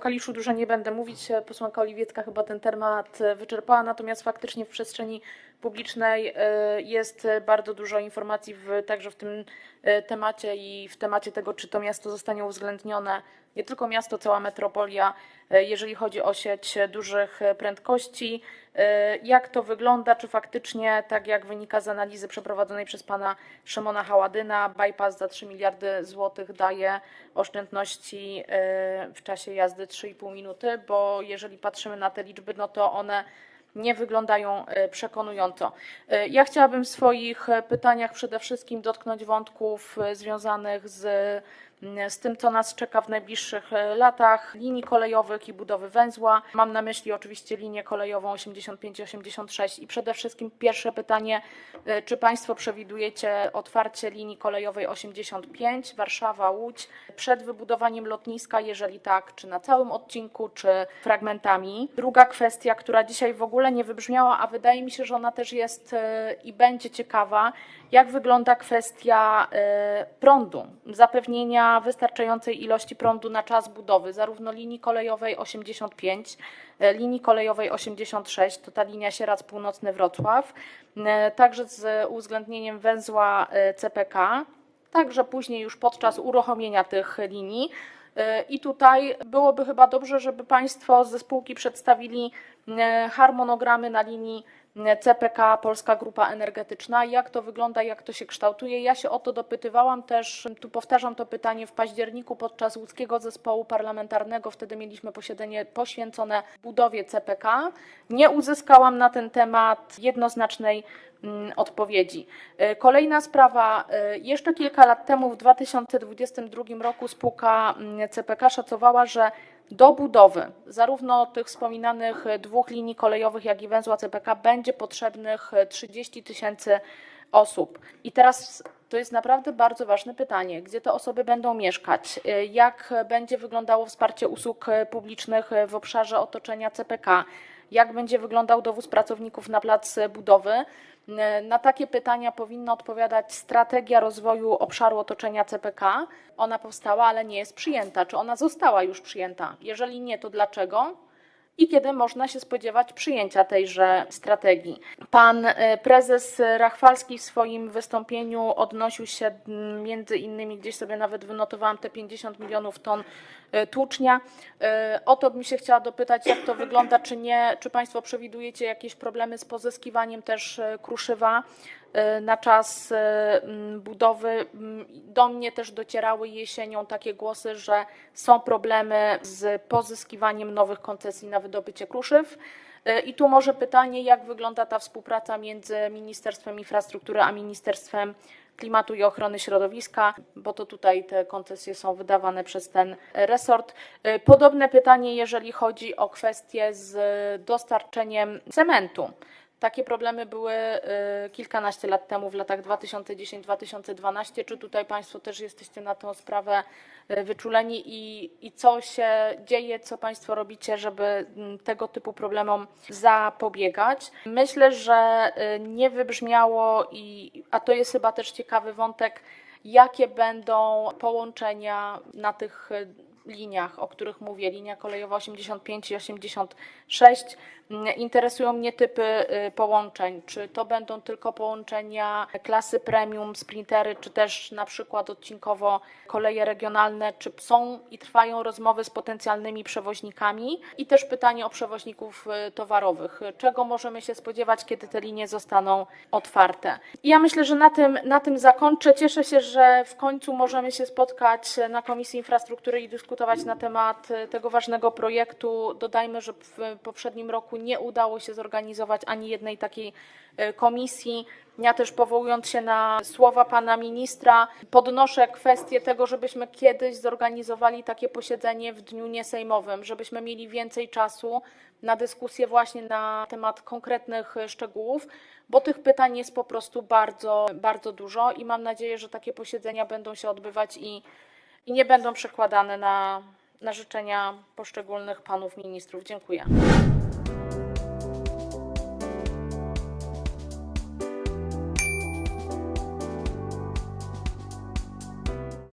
Kaliszu dużo nie będę mówić. Posłanka Oliwiecka chyba ten temat e, wyczerpała, natomiast faktycznie w przestrzeni publicznej e, jest bardzo dużo informacji w, także w tym e, temacie i w temacie tego, czy to miasto zostanie uwzględnione. Nie tylko miasto, cała metropolia, e, jeżeli chodzi o sieć dużych prędkości. Jak to wygląda? Czy faktycznie, tak jak wynika z analizy przeprowadzonej przez pana Szymona Haładyna, bypass za 3 miliardy złotych daje oszczędności w czasie jazdy 3,5 minuty, bo jeżeli patrzymy na te liczby, no to one nie wyglądają e, przekonująco. E, Ja chciałabym w swoich e, pytaniach przede wszystkim dotknąć wątków związanych z, z tym, co nas czeka w najbliższych e, latach, linii kolejowych i budowy węzła. Mam na myśli oczywiście linię kolejową 85 i 86 i przede wszystkim pierwsze pytanie, e, czy Państwo przewidujecie otwarcie linii kolejowej 85 Warszawa-Łódź przed wybudowaniem lotniska, jeżeli tak, czy na całym odcinku, czy fragmentami? Druga kwestia, która dzisiaj w ogóle nie wybrzmiała, a wydaje mi się, że ona też jest e, i będzie ciekawa, jak wygląda kwestia prądu, zapewnienia wystarczającej ilości prądu na czas budowy, zarówno linii kolejowej 85, e, linii kolejowej 86, to ta linia Sieradz Północny Wrocław, e, także z uwzględnieniem węzła e, CPK, także później już podczas uruchomienia tych linii. I tutaj byłoby chyba dobrze, żeby Państwo ze spółki przedstawili harmonogramy na linii CPK Polska Grupa Energetyczna, jak to wygląda, jak to się kształtuje. Ja się o to dopytywałam też, tu powtarzam to pytanie w październiku podczas łódzkiego zespołu parlamentarnego, wtedy mieliśmy posiedzenie poświęcone budowie CPK. Nie uzyskałam na ten temat jednoznacznej mm, odpowiedzi. E, Kolejna sprawa. e, Jeszcze kilka lat temu, w 2022 roku, spółka mm, CPK szacowała, że do budowy. Zarówno tych wspominanych e, dwóch linii kolejowych, jak i węzła CPK będzie potrzebnych e, 30 tysięcy osób. I teraz to jest naprawdę bardzo ważne pytanie, gdzie te osoby będą mieszkać, e, jak będzie wyglądało wsparcie usług e, publicznych e, w obszarze otoczenia CPK, jak będzie wyglądał dowóz pracowników na plac budowy. Na takie pytania powinna odpowiadać strategia rozwoju obszaru otoczenia CPK. Ona powstała, ale nie jest przyjęta. Czy ona została już przyjęta? Jeżeli nie, to dlaczego? I kiedy można się spodziewać przyjęcia tejże strategii. Pan e, prezes Rachwalski w swoim wystąpieniu odnosił się między innymi, gdzieś sobie nawet wynotowałam te 50 milionów ton e, tłucznia. E, O to bym się chciała dopytać, jak to wygląda, czy nie, czy Państwo przewidujecie jakieś problemy z pozyskiwaniem też kruszywa na czas m, budowy. M, Do mnie też docierały jesienią takie głosy, że są problemy z pozyskiwaniem nowych koncesji na wydobycie kruszyw. E, I tu może pytanie, jak wygląda ta współpraca między Ministerstwem Infrastruktury a Ministerstwem Klimatu i Ochrony Środowiska, bo to tutaj te koncesje są wydawane przez ten resort. Podobne pytanie, jeżeli chodzi o kwestie z dostarczeniem cementu. Takie problemy były y, kilkanaście lat temu, w latach 2010-2012. Czy tutaj Państwo też jesteście na tą sprawę y, wyczuleni i, i co się dzieje, co Państwo robicie, żeby mm, tego typu problemom zapobiegać? Myślę, że y, nie wybrzmiało, i, a to jest chyba też ciekawy wątek, jakie będą połączenia na tych liniach, o których mówię, linia kolejowa 85 i 86. Mm, Interesują mnie typy y, połączeń. Czy to będą tylko połączenia klasy premium, sprintery, czy też na przykład odcinkowo koleje regionalne, czy są i trwają rozmowy z potencjalnymi przewoźnikami? I też pytanie o przewoźników y, towarowych. Czego możemy się spodziewać, kiedy te linie zostaną otwarte? Ja myślę, że na tym, na tym zakończę. Cieszę się, że w końcu możemy się spotkać na Komisji Infrastruktury i dyskutować na temat y, tego ważnego projektu. Dodajmy, że w poprzednim roku nie udało się zorganizować ani jednej takiej y, komisji. Ja też powołując się na słowa pana ministra, podnoszę kwestię tego, żebyśmy kiedyś zorganizowali takie posiedzenie w dniu niesejmowym, żebyśmy mieli więcej czasu na dyskusję właśnie na temat konkretnych y, szczegółów, bo tych pytań jest po prostu bardzo, bardzo dużo i mam nadzieję, że takie posiedzenia będą się odbywać i, i nie będą przekładane na, na życzenia poszczególnych panów ministrów. Dziękuję.